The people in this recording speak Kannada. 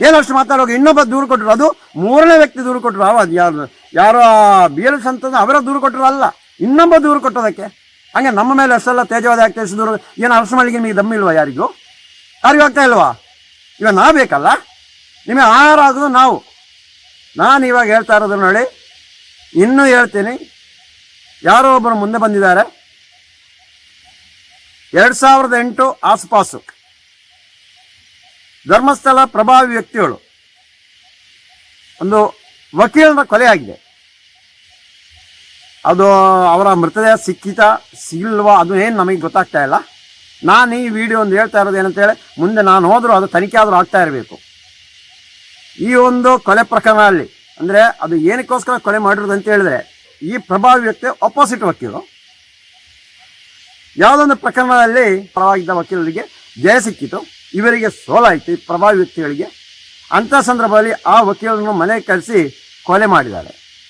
ಏನಷ್ಟು ಮಾತಾಡುವಾಗ ಇನ್ನೊಬ್ಬ ದೂರು ಕೊಟ್ಟರು. ಅದು ಮೂರನೇ ವ್ಯಕ್ತಿ ದೂರು ಕೊಟ್ಟರು. ಅವ ಯಾರು ಯಾರೋ ಬಿ ಸಂತದ ಅವರ ದೂರು ಕೊಟ್ಟರು ಅಲ್ಲ. ಇನ್ನೊಬ್ಬ ದೂರು ಕೊಟ್ಟೋದಕ್ಕೆ ಹಂಗೆ ನಮ್ಮ ಮೇಲೆ ಅಷ್ಟೆಲ್ಲ ತೇಜವಾದ ಆಗ್ತಾ ದೂರು ಏನು ಅರಸ ಮಾಡಲಿಕ್ಕೆ ನಿಮಗೆ ದಮ್ಮಿಲ್ವಾ ಯಾರಿಗೂ? ಯಾರಿಗೂ ಆಗ್ತಾ ಇಲ್ವಾ? ಇವಾಗ ನಾ ಬೇಕಲ್ಲ? ನಿಮಗೆ ಆಗೋದು ನಾವು. ನಾನು ಇವಾಗ ಹೇಳ್ತಾ ಇರೋದು ನೋಡಿ. ಇನ್ನೂ ಹೇಳ್ತೀನಿ. ಯಾರೋ ಒಬ್ಬರು ಮುಂದೆ ಬಂದಿದ್ದಾರೆ. ಎರಡು ಸಾವಿರದ ಎಂಟು ಆಸುಪಾಸು. ಧರ್ಮಸ್ಥಳ ಪ್ರಭಾವಿ ವ್ಯಕ್ತಿಗಳು. ಒಂದು ವಕೀಲನ ಕೊಲೆ ಆಗಿದೆ. ಅದು ಅವರ ಮೃತದೇಹ ಸಿಕ್ಕಿತ ಸಿಲ್ವಾ ಅದು ಏನು ನಮಗೆ ಗೊತ್ತಾಗ್ತಾ ಇಲ್ಲ. ನಾನು ಈ ವಿಡಿಯೋ ಒಂದು ಹೇಳ್ತಾ ಇರೋದು ಏನಂತೇಳಿ ಮುಂದೆ ನಾನು ಹೋದರೂ ಅದು ತನಿಖೆ ಆದರೂ ಆಗ್ತಾ ಇರಬೇಕು. ಈ ಒಂದು ಕೊಲೆ ಪ್ರಕರಣದಲ್ಲಿ ಅಂದರೆ ಅದು ಏನಕ್ಕೋಸ್ಕರ ಕೊಲೆ ಮಾಡಿರೋದು ಅಂತ ಹೇಳಿದ್ರೆ, ಈ ಪ್ರಭಾವಿ ವ್ಯಕ್ತಿ ಅಪೋಸಿಟ್ ವಕೀಲರು ಯಾವುದೊಂದು ಪ್ರಕರಣದಲ್ಲಿ ಪರವಾಗಿದ್ದ ವಕೀಲರಿಗೆ ಜಯ ಸಿಕ್ಕಿತು. ಇವರಿಗೆ ಸೋಲಾಯಿತು ಈ ಪ್ರಭಾವಿ ವ್ಯಕ್ತಿಗಳಿಗೆ. ಅಂಥ ಸಂದರ್ಭದಲ್ಲಿ ಆ ವಕೀಲರನ್ನು ಮನೆಗೆ ಕರೆಸಿ ಕೊಲೆ ಮಾಡಿದ್ದಾರೆ.